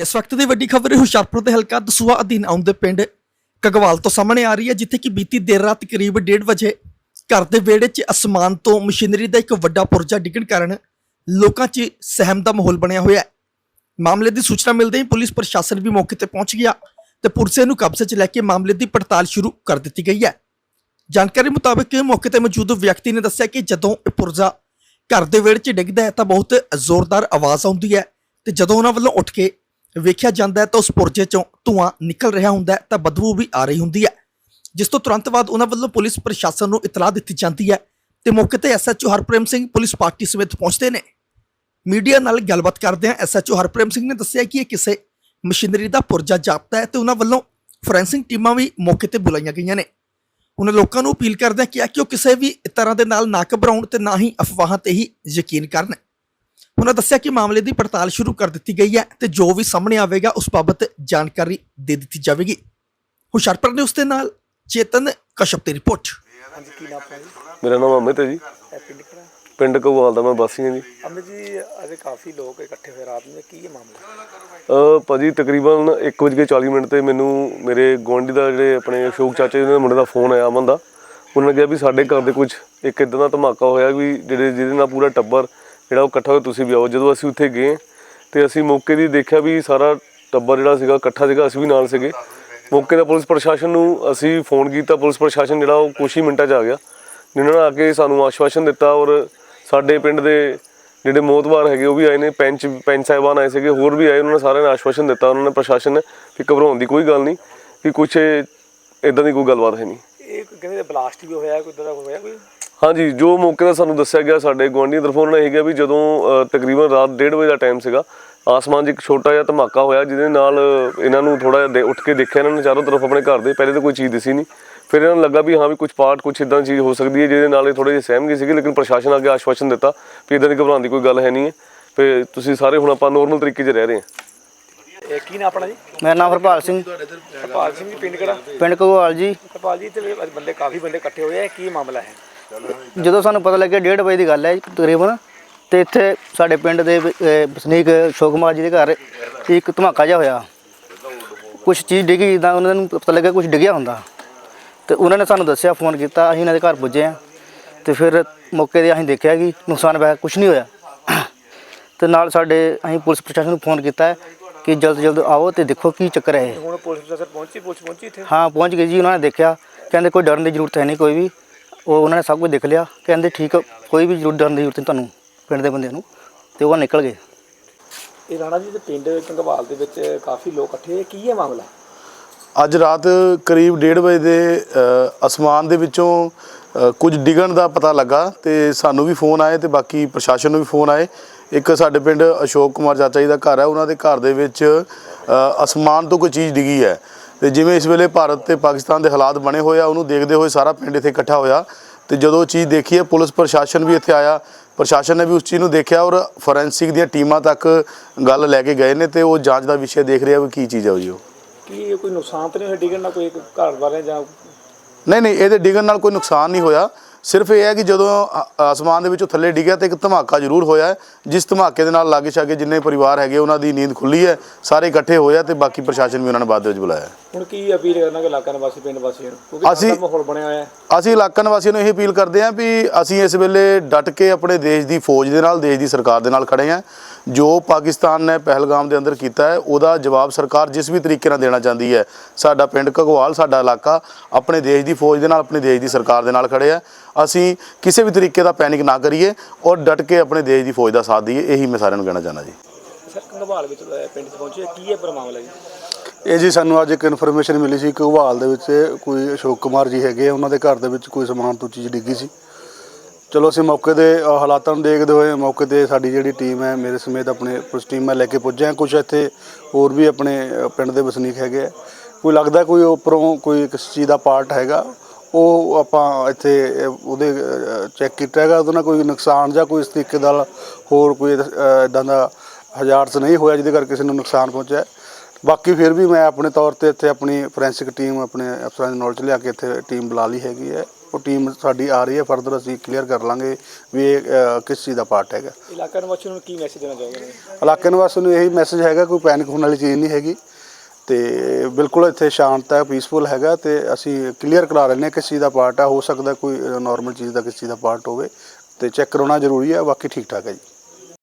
ਇਸ ਵਕਤ ਦੀ ਵੱਡੀ ਖਬਰ ਹੁਸ਼ਿਆਰਪੁਰ ਦੇ ਹਲਕਾ ਦਸੂਹਾ ਅਧੀਨ ਆਉਂਦੇ ਪਿੰਡ ਕਗਵਾਲ ਤੋਂ ਸਾਹਮਣੇ ਆ ਰਹੀ ਹੈ, ਜਿੱਥੇ ਕਿ ਬੀਤੀ ਦੇਰ ਰਾਤ ਕਰੀਬ 1:30 ਵਜੇ ਘਰ ਦੇ ਵਿਹੜੇ 'ਚ ਅਸਮਾਨ ਤੋਂ ਮਸ਼ੀਨਰੀ ਦਾ ਇੱਕ ਵੱਡਾ ਪੁਰਜਾ ਡਿੱਗਣ ਕਾਰਨ ਲੋਕਾਂ 'ਚ ਸਹਿਮ ਦਾ ਮਾਹੌਲ ਬਣਿਆ ਹੋਇਆ ਹੈ। ਮਾਮਲੇ ਦੀ ਸੂਚਨਾ ਮਿਲਦੇ ਹੀ ਪੁਲਿਸ ਪ੍ਰਸ਼ਾਸਨ ਵੀ ਮੌਕੇ ਤੇ ਪਹੁੰਚ ਗਿਆ ਤੇ ਪੁਰਸੇ ਨੂੰ ਕਬਜ਼ੇ 'ਚ ਲੈ ਕੇ ਮਾਮਲੇ ਦੀ ਪੜਤਾਲ ਸ਼ੁਰੂ ਕਰ ਦਿੱਤੀ ਗਈ ਹੈ। ਜਾਣਕਾਰੀ ਮੁਤਾਬਕ ਮੌਕੇ ਤੇ ਮੌਜੂਦ ਵਿਅਕਤੀ ਨੇ ਦੱਸਿਆ ਕਿ ਜਦੋਂ ਇਹ ਪੁਰਜ਼ਾ ਘਰ ਦੇ ਵਿਹੜੇ 'ਚ ਡਿੱਗਦਾ ਹੈ ਤਾਂ ਬਹੁਤ ਜ਼ੋਰਦਾਰ ਆਵਾਜ਼ ਆਉਂਦੀ ਹੈ ਤੇ ਜਦੋਂ ਉਹਨਾਂ ਵੱਲੋਂ ਉੱਠ ਕੇ ਵੇਖਿਆ ਜਾਂਦਾ ਹੈ ਤਾਂ ਉਸ ਪੁਰਜੇ 'ਚੋਂ ਧੂਆਂ ਨਿਕਲ ਰਿਹਾ ਹੁੰਦਾ ਹੈ ਤਾਂ ਬਦਬੂ ਵੀ ਆ ਰਹੀ ਹੁੰਦੀ ਹੈ। ਜਿਸ ਤੋਂ ਤੁਰੰਤ ਬਾਅਦ ਉਹਨਾਂ ਵੱਲੋਂ ਪੁਲਿਸ ਪ੍ਰਸ਼ਾਸਨ ਨੂੰ ਇਤਲਾਹ ਦਿੱਤੀ ਜਾਂਦੀ ਹੈ ਤੇ ਮੌਕੇ ਤੇ SHO Harprem Singh police party ਸਮੇਤ ਪਹੁੰਚਦੇ ਨੇ। ਮੀਡੀਆ ਨਾਲ ਗੱਲਬਾਤ ਕਰਦਿਆਂ ਐਸਐਚਓ ਹਰਪ੍ਰੇਮ ਸਿੰਘ ਨੇ ਦੱਸਿਆ ਕਿ ਇਹ ਕਿਸੇ ਮਸ਼ੀਨਰੀ ਦਾ ਪੁਰਜਾ ਜਾਪਦਾ ਹੈ ਤੇ ਉਹਨਾਂ ਵੱਲੋਂ ਫੋਰੈਂਸਿਕ ਟੀਮਾਂ ਵੀ ਮੌਕੇ ਤੇ ਬੁਲਾਈਆਂ ਗਈਆਂ ਨੇ। ਉਹਨਾਂ ਲੋਕਾਂ ਨੂੰ ਅਪੀਲ ਕਰਦਿਆਂ ਕਿਹਾ ਕਿ ਉਹ ਕਿਸੇ ਵੀ ਤਰ੍ਹਾਂ ਦੇ ਨਾਲ ਨਾ ਘਬਰਾਉਣ ਤੇ ਨਾ ਹੀ ਅਫਵਾਹਾਂ ਤੇ ਹੀ ਯਕੀਨ ਕਰਨ। ਉਹਨਾਂ ਦੱਸਿਆ ਕਿ ਮਾਮਲੇ ਦੀ ਪੜਤਾਲ ਸ਼ੁਰੂ ਕਰ ਦਿੱਤੀ ਗਈ ਹੈ ਤੇ ਜੋ ਵੀ ਸਾਹਮਣੇ ਆਵੇਗਾ ਉਸ ਬਾਬਤ ਜਾਣਕਾਰੀ ਦੇ ਦਿੱਤੀ ਜਾਵੇਗੀ। ਹੁਸ਼ਿਆਰਪੁਰ ਨੇ ਉਸ ਦੇ ਨਾਲ ਚੇਤਨ ਕਸ਼ਪ ਦੀ ਰਿਪੋਰਟ। ਹਾਂਜੀ ਕੀ ਨਾਮ ਹੈ ਜੀ ਮੇਰਾ ਨਾਮ ਅਮਿਤ ਹੈ ਜੀ। ਇਹ ਪਿੰਡ ਕਿਹੜਾ? ਪਿੰਡ ਕਗਵਾਲ ਦਾ ਮੈਂ ਵਾਸੀ ਹਾਂ ਜੀ। ਅਮਿਤ ਜੀ ਅਜੇ ਕਾਫੀ ਲੋਕ ਇਕੱਠੇ ਹੋਏ ਰਾਤ ਨੂੰ ਕੀ ਇਹ ਮਾਮਲਾ? ਅਹ ਭਾਜੀ ਤਕਰੀਬਨ 1:40 ਮਿੰਟ ਤੇ ਮੈਨੂੰ ਮੇਰੇ ਗੁਆਂਢੀ ਦਾ ਜਿਹੜੇ ਆਪਣੇ ਅਸ਼ੋਕ ਚਾਚਾ ਜੀ ਦੇ ਮੁੰਡੇ ਦਾ ਫੋਨ ਆਇਆ ਅਮਨ ਦਾ। ਉਹਨਾਂ ਨੇ ਕਿਹਾ ਵੀ ਸਾਡੇ ਘਰ ਦੇ ਕੁਝ ਇੱਕ ਇਦਾਂ ਦਾ ਧਮਾਕਾ ਹੋਇਆ ਵੀ ਜਿਹੜੇ ਜਿਹਦੇ ਨਾਲ ਪੂਰਾ ਟੱਬਰ ਜਿਹੜਾ ਉਹ ਇਕੱਠਾ ਹੋਇਆ, ਤੁਸੀਂ ਵੀ ਆਓ। ਜਦੋਂ ਅਸੀਂ ਉੱਥੇ ਗਏ ਤੇ ਅਸੀਂ ਮੌਕੇ ਦੀ ਦੇਖਿਆ ਵੀ ਸਾਰਾ ਟੱਬਰ ਜਿਹੜਾ ਸੀਗਾ, ਇਕੱਠਾ ਸੀਗਾ, ਅਸੀਂ ਵੀ ਨਾਲ ਸੀਗੇ। ਮੌਕੇ ਦਾ ਪੁਲਿਸ ਪ੍ਰਸ਼ਾਸਨ ਨੂੰ ਅਸੀਂ ਫੋਨ ਕੀਤਾ, ਪੁਲਿਸ ਪ੍ਰਸ਼ਾਸਨ ਜਿਹੜਾ ਉਹ ਕੁਛ ਹੀ ਮਿੰਟਾਂ 'ਚ ਆ ਗਿਆ। ਜਿਨ੍ਹਾਂ ਨੇ ਆ ਕੇ ਸਾਨੂੰ ਆਸ਼ਵਾਸਨ ਦਿੱਤਾ ਔਰ ਸਾਡੇ ਪਿੰਡ ਦੇ ਜਿਹੜੇ ਮੋਤਬਾਰ ਹੈਗੇ, ਉਹ ਵੀ ਆਏ ਨੇ, ਪੈਂਚ ਪੈਂਚ ਸਾਹਿਬਾਨ ਆਏ ਸੀਗੇ, ਹੋਰ ਵੀ ਆਏ, ਉਹਨਾਂ ਨੇ ਸਾਰਿਆਂ ਨੇ ਆਸ਼ਵਾਸਨ ਦਿੱਤਾ, ਉਹਨਾਂ ਨੇ ਪ੍ਰਸ਼ਾਸਨ ਨੇ ਕਿ ਘਬਰਾਉਣ ਦੀ ਕੋਈ ਗੱਲ ਨਹੀਂ ਕਿ ਕੁਛ ਇਦਾਂ ਦੀ ਕੋਈ ਗੱਲਬਾਤ ਹੈ ਨਹੀਂ। ਇਹ ਕਹਿੰਦੇ ਬਲਾਸਟ ਵੀ ਹੋਇਆ, ਕੋਈ ਇਦਾਂ ਦਾ ਹੋਇਆ ਕੋਈ? ਹਾਂਜੀ ਜੋ ਮੌਕੇ ਦਾ ਸਾਨੂੰ ਦੱਸਿਆ ਗਿਆ ਸਾਡੇ ਗੁਆਂਢੀ ਤਰਫੋਂ ਉਹਨਾਂ ਨੇ ਇਹ ਕਿਹਾ ਵੀ ਜਦੋਂ ਤਕਰੀਬਨ ਰਾਤ 1:30 ਵਜੇ ਦਾ ਟਾਈਮ ਸੀਗਾ ਆਸਮਾਨ 'ਚ ਇੱਕ ਛੋਟਾ ਜਿਹਾ ਧਮਾਕਾ ਹੋਇਆ ਜਿਹਦੇ ਨਾਲ ਇਹਨਾਂ ਨੂੰ ਥੋੜਾ ਜਿਹਾ ਉੱਠ ਕੇ ਦੇਖਿਆ ਇਹਨਾਂ ਨੇ ਚਾਰੋਂ ਤਰਫ ਆਪਣੇ ਘਰ ਦੇ ਪਹਿਲੇ ਤਾਂ ਕੋਈ ਚੀਜ਼ ਦਿਸੀ ਨਹੀਂ। ਫਿਰ ਇਹਨਾਂ ਨੂੰ ਲੱਗਾ ਵੀ ਹਾਂ ਵੀ ਕੁਝ ਪਾਰਟ ਕੁਝ ਇਦਾਂ ਚੀਜ਼ ਹੋ ਸਕਦੀ ਹੈ ਜਿਹਦੇ ਨਾਲ ਇਹ ਥੋੜੇ ਜਿਹੇ ਸਹਿਮ ਗਏ ਸੀਗੇ ਲੇਕਿਨ ਪ੍ਰਸ਼ਾਸਨ ਅੱਗੇ ਆਸ਼ਵਾਸਨ ਦਿੱਤਾ ਵੀ ਇਦਾਂ ਦੀ ਘਬਰਾਉਣ ਦੀ ਕੋਈ ਗੱਲ ਹੈ ਨਹੀਂ ਹੈ। ਤੇ ਤੁਸੀਂ ਸਾਰੇ ਹੁਣ ਆਪਾਂ ਨੋਰਮਲ ਤਰੀਕੇ 'ਚ ਰਹਿ ਰਹੇ ਹਾਂ। ਇਹ ਕੀ ਨਾਮ ਆਪਣਾ ਜੀ? ਮੇਰਾ ਨਾਮ ਹਰਪਾਲ ਸਿੰਘ। ਹਰਪਾਲ ਸਿੰਘ ਜੀ ਪਿੰਡ ਕਿਹੜਾ? ਪਿੰਡ ਘਗਵਾਲ ਜੀ। ਹਰਪਾਲ ਜੀ ਤੇ ਬੰਦੇ ਕਾਫੀ ਬੰਦੇ ਇਕੱਠੇ ਹੋਏ ਆ ਕੀ ਮਾਮਲਾ ਹੈ? ਜਦੋਂ ਸਾਨੂੰ ਪਤਾ ਲੱਗਿਆ 1:30 ਵਜੇ ਦੀ ਗੱਲ ਹੈ ਤਕਰੀਬਨ ਤੇ ਇੱਥੇ ਸਾਡੇ ਪਿੰਡ ਦੇ ਵਸਨੀਕ ਅਸ਼ੋਕ ਕੁਮਾਰ ਜੀ ਦੇ ਘਰ ਇੱਕ ਧਮਾਕਾ ਜਿਹਾ ਹੋਇਆ। ਕੁਝ ਚੀਜ਼ ਡਿੱਗੀ ਜਿੱਦਾਂ ਉਹਨਾਂ ਨੂੰ ਪਤਾ ਲੱਗਿਆ ਕੁਝ ਡਿੱਗਿਆ ਹੁੰਦਾ। ਤੇ ਉਹਨਾਂ ਨੇ ਸਾਨੂੰ ਦੱਸਿਆ ਫੋਨ ਕੀਤਾ ਅਸੀਂ ਇਹਨਾਂ ਦੇ ਘਰ ਪੁੱਜੇ ਆ ਤੇ ਫਿਰ ਮੌਕੇ ਤੇ ਅਸੀਂ ਦੇਖਿਆ ਕਿ ਨੁਕਸਾਨ ਵੈਸੇ ਕੁਝ ਨਹੀਂ ਹੋਇਆ। ਤੇ ਨਾਲ ਸਾਡੇ ਅਸੀਂ ਪੁਲਿਸ ਪ੍ਰਸ਼ਾਸਨ ਨੂੰ ਫੋਨ ਕੀਤਾ ਕਿ ਜਲਦ ਜਲਦ ਆਓ ਤੇ ਦੇਖੋ ਕੀ ਚੱਕਰ ਹੈ ਹੁਣ ਪੁਲਿਸ ਪ੍ਰਸ਼ਾਸਨ ਪਹੁੰਚੀ ਪੁਲਿਸ ਪਹੁੰਚੀ ਇੱਥੇ? ਹਾਂ ਪਹੁੰਚ ਗਏ ਜੀ ਉਹਨਾਂ ਨੇ ਦੇਖਿਆ। ਕਹਿੰਦੇ ਕੋਈ ਡਰਨ ਦੀ ਜ਼ਰੂਰਤ ਹੈ ਨਹੀਂ ਕੋਈ ਵੀ। ਉਹ ਉਹਨਾਂ ਨੇ ਸਭ ਕੁਝ ਦੇਖ ਲਿਆ ਕਹਿੰਦੇ ਠੀਕ ਕੋਈ ਵੀ ਜ਼ਰੂਰ ਡਰਨ ਦੀ ਜ਼ਰੂਰਤ ਨਹੀਂ ਤੁਹਾਨੂੰ ਪਿੰਡ ਦੇ ਬੰਦਿਆਂ ਨੂੰ। ਤੇ ਉਹ ਨਿਕਲ ਗਏ। ਇਹ ਰਾਣਾ ਜੀ ਦੇ ਪਿੰਡ ਕੰਗਵਾਲ ਦੇ ਵਿੱਚ ਕਾਫੀ ਲੋਕ ਇਕੱਠੇ ਹੋਏ ਕੀ ਹੈ ਮਾਮਲਾ? ਅੱਜ ਰਾਤ ਕਰੀਬ 1:30 ਵਜੇ ਦੇ ਅ, ਅਸਮਾਨ ਦੇ ਵਿੱਚੋਂ ਅ, ਕੁਝ ਡਿੱਗਣ ਦਾ ਪਤਾ ਲੱਗਾ ਤੇ ਸਾਨੂੰ ਵੀ ਫੋਨ ਆਏ ਤੇ ਬਾਕੀ ਪ੍ਰਸ਼ਾਸਨ ਨੂੰ ਵੀ ਫੋਨ ਆਏ। ਇੱਕ ਸਾਡੇ ਪਿੰਡ ਅਸ਼ੋਕ ਕੁਮਾਰ ਚਾਚਾ ਜੀ ਦਾ ਘਰ ਹੈ ਉਹਨਾਂ ਦੇ ਘਰ ਦੇ ਵਿੱਚ ਅ, ਅਸਮਾਨ ਤੋਂ ਕੋਈ ਚੀਜ਼ ਡਿੱਗੀ ਹੈ। ਤੇ ਜਿਵੇਂ ਇਸ ਵੇਲੇ ਭਾਰਤ ਤੇ ਪਾਕਿਸਤਾਨ ਦੇ ਹਾਲਾਤ ਬਣੇ ਹੋਏ ਆ ਉਹਨੂੰ ਦੇਖਦੇ ਹੋਏ ਸਾਰਾ ਪਿੰਡ ਇੱਥੇ ਇਕੱਠਾ ਹੋਇਆ। ਤੇ ਜਦੋਂ ਉਹ ਚੀਜ਼ ਦੇਖੀ ਹੈ ਪੁਲਿਸ ਪ੍ਰਸ਼ਾਸਨ ਵੀ ਇੱਥੇ ਆਇਆ। ਪ੍ਰਸ਼ਾਸਨ ਨੇ ਵੀ ਉਸ ਚੀਜ਼ ਨੂੰ ਦੇਖਿਆ ਔਰ ਫੋਰੈਂਸਿਕ ਦੀਆਂ ਟੀਮਾਂ ਤੱਕ ਗੱਲ ਲੈ ਕੇ ਗਏ ਨੇ ਤੇ ਉਹ ਜਾਂਚ ਦਾ ਵਿਸ਼ਾ ਦੇਖ ਰਿਹਾ ਵੀ ਕੀ ਚੀਜ਼ ਹੈ ਉਹ। ਕੀ ਇਹ ਕੋਈ ਨੁਕਸਾਨ ਤਾਂ ਨਹੀਂ ਹੋਇਆ ਡਿੱਗਣ ਨਾਲ ਕੋਈ ਘਰ ਵਾਲੇ ਜਾਂ ਨਹੀਂ ਨਹੀਂ ਇਹਦੇ ਡਿੱਗਣ ਨਾਲ ਕੋਈ ਨੁਕਸਾਨ ਨਹੀਂ ਹੋਇਆ। ਸਿਰਫ ਇਹ ਹੈ ਕਿ ਜਦੋਂ ਆਸਮਾਨ ਦੇ ਵਿੱਚੋਂ ਥੱਲੇ ਡਿੱਗਿਆ ਤੇ ਇੱਕ ਧਮਾਕਾ ਜ਼ਰੂਰ ਹੋਇਆ ਜਿਸ ਧਮਾਕੇ ਦੇ ਨਾਲ ਲਾਗੇ ਛਾਗੇ ਜਿੰਨੇ ਪਰਿਵਾਰ ਹੈਗੇ ਉਹਨਾਂ ਦੀ ਨੀਂਦ ਖੁੱਲੀ ਹੈ ਸਾਰੇ ਇਕੱਠੇ ਹੋਏ ਆ ਤੇ ਬਾਕੀ ਪ੍ਰਸ਼ਾਸਨ ਵੀ ਉਹਨਾਂ ਨੇ ਬਾਅਦ ਵਿੱਚ ਬੁਲਾਇਆ। ਹੁਣ ਕੀ ਅਪੀਲ ਕਰਨਾ ਕਿ ਇਲਾਕਾ ਨਿਵਾਸੀ ਪਿੰਡ ਵਾਸੀਆਂ ਨੂੰ? ਕਿਉਂਕਿ ਅਸੀਂ- ਸਾਡਾ ਮਾਹੌਲ ਬਣਿਆ ਹੋਇਆ ਹੈ। ਅਸੀਂ ਇਲਾਕਾ ਨਿਵਾਸੀਆਂ ਨੂੰ ਇਹ ਅਪੀਲ ਕਰਦੇ ਹਾਂ ਵੀ ਅਸੀਂ ਇਸ ਵੇਲੇ ਡਟ ਕੇ ਆਪਣੇ ਦੇਸ਼ ਦੀ ਫੌਜ ਦੇ ਨਾਲ ਦੇਸ਼ ਦੀ ਸਰਕਾਰ ਦੇ ਨਾਲ ਖੜੇ ਹਾਂ। ਜੋ ਪਾਕਿਸਤਾਨ ਨੇ ਪਹਿਲਗਾਮ ਦੇ ਅੰਦਰ ਕੀਤਾ ਹੈ ਉਹਦਾ ਜਵਾਬ ਸਰਕਾਰ ਜਿਸ ਵੀ ਤਰੀਕੇ ਨਾਲ ਦੇਣਾ ਚਾਹੁੰਦੀ ਹੈ ਸਾਡਾ ਪਿੰਡ ਘਗਵਾਲ ਸਾਡਾ ਇਲਾਕਾ ਆਪਣੇ ਦੇਸ਼ ਦੀ ਫੌਜ ਦੇ ਨਾਲ ਆਪਣੇ ਦੇਸ਼ ਦੀ ਸਰਕਾਰ ਦੇ ਨਾਲ ਖੜੇ ਆ। ਅਸੀਂ ਕਿਸੇ ਵੀ ਤਰੀਕੇ ਦਾ ਪੈਨਿਕ ਨਾ ਕਰੀਏ ਔਰ ਡਟ ਕੇ ਆਪਣੇ ਦੇਸ਼ ਦੀ ਫੌਜ ਦਾ ਸਾਥ ਦਈਏ ਇਹੀ ਮੈਂ ਸਾਰਿਆਂ ਨੂੰ ਕਹਿਣਾ ਚਾਹੁੰਦਾ ਜੀ। ਸਰ ਕੰਗਵਾਲ ਵਿੱਚ ਪਿੰਡ 'ਚ ਪਹੁੰਚੇ ਕੀ ਹੈ ਪਰ ਮਾਮਲਾ ਜੀ? ਇਹ ਜੀ ਸਾਨੂੰ ਅੱਜ ਇੱਕ ਇਨਫੋਰਮੇਸ਼ਨ ਮਿਲੀ ਸੀ ਕਿ ਘਵਾਲ ਦੇ ਵਿੱਚ ਕੋਈ ਅਸ਼ੋਕ ਕੁਮਾਰ ਜੀ ਹੈਗੇ ਉਹਨਾਂ ਦੇ ਘਰ ਦੇ ਵਿੱਚ ਕੋਈ ਸਮਾਨ ਤੋਂ ਚੀਜ਼ ਡਿੱਗੀ ਸੀ। ਚਲੋ ਅਸੀਂ ਮੌਕੇ ਦੇ ਅ, ਹਾਲਾਤਾਂ ਨੂੰ ਦੇਖਦੇ ਹੋਏ ਮੌਕੇ ਤੇ ਸਾਡੀ ਜਿਹੜੀ ਟੀਮ ਹੈ ਮੇਰੇ ਸਮੇਤ ਆਪਣੇ ਪੁਲਿਸ ਟੀਮ ਮੈਂ ਲੈ ਕੇ ਪੁੱਜੇ ਹਾਂ ਕੁਝ ਇੱਥੇ ਹੋਰ ਵੀ ਆਪਣੇ ਅ, ਪਿੰਡ ਦੇ ਵਸਨੀਕ ਹੈਗੇ ਆ। ਕੋਈ ਲੱਗਦਾ ਕੋਈ ਉੱਪਰੋਂ ਕੋਈ ਕਿਸ ਚੀਜ਼ ਦਾ ਪਾਰਟ ਹੈਗਾ ਉਹ ਆਪਾਂ ਇੱਥੇ ਅ, ਉਹਦੇ ਚੈੱਕ ਕੀਤਾ ਹੈਗਾ। ਉਹਦੇ ਨਾਲ ਕੋਈ ਨੁਕਸਾਨ ਜਾਂ ਕੋਈ ਇਸ ਤਰੀਕੇ ਨਾਲ ਹੋਰ ਕੋਈ ਇਦਾਂ ਦਾ ਹਜ਼ਾਰਸ ਨਹੀਂ ਹੋਇਆ ਜਿਹਦੇ ਕਰਕੇ ਕਿਸੇ ਨੂੰ ਨੁਕਸਾਨ ਪਹੁੰਚਿਆ ਹੈ। ਬਾਕੀ ਫਿਰ ਵੀ ਮੈਂ ਆਪਣੇ ਤੌਰ ਤੇ ਇੱਥੇ ਆਪਣੀ ਫੋਰੈਂਸਿਕ ਟੀਮ ਆਪਣੇ ਅਫਸਰਾਂ ਦੀ ਨੌਲੇਜ ਲਿਆ ਕੇ ਇੱਥੇ ਟੀਮ ਬੁਲਾ ਲਈ ਹੈਗੀ ਹੈ। ਉਹ ਟੀਮ ਸਾਡੀ ਆ ਰਹੀ ਹੈ ਫਰਦਰ ਅਸੀਂ ਕਲੀਅਰ ਕਰ ਲਾਂਗੇ ਵੀ ਇਹ ਅ, ਕਿਸ ਚੀਜ਼ ਦਾ ਪਾਰਟ ਹੈਗਾ। ਇਲਾਕਾ ਨਿਵਾਸੀਆਂ ਨੂੰ ਕੀ ਮੈਸੇਜ ਦੇਣਾ ਚਾਹੋਗੇ? ਇਲਾਕੇ ਨਿਵਾਸੀਆਂ ਨੂੰ ਇਹੀ ਮੈਸੇਜ ਹੈਗਾ ਕੋਈ ਪੈਨਿਕ ਹੋਣ ਵਾਲੀ ਚੀਜ਼ ਨਹੀਂ ਹੈਗੀ। ਤੇ ਬਿਲਕੁਲ ਇੱਥੇ ਸ਼ਾਂਤ ਹੈ ਪੀਸਫੁਲ ਹੈਗਾ ਤੇ ਅਸੀਂ ਕਲੀਅਰ ਕਰਾ ਰਹੇ ਹਾਂ ਕਿਸ ਚੀਜ਼ ਦਾ ਪਾਰਟ ਹੈ ਹੋ ਸਕਦਾ ਕੋਈ ਨਾਰਮਲ ਚੀਜ਼ ਦਾ ਕਿਸ ਚੀਜ਼ ਦਾ ਪਾਰਟ ਹੋਵੇ ਤੇ ਚੈੱਕ ਕਰਾਉਣਾ ਜ਼ਰੂਰੀ ਹੈ ਬਾਕੀ ਠੀਕ ਠਾਕ ਹੈ ਜੀ।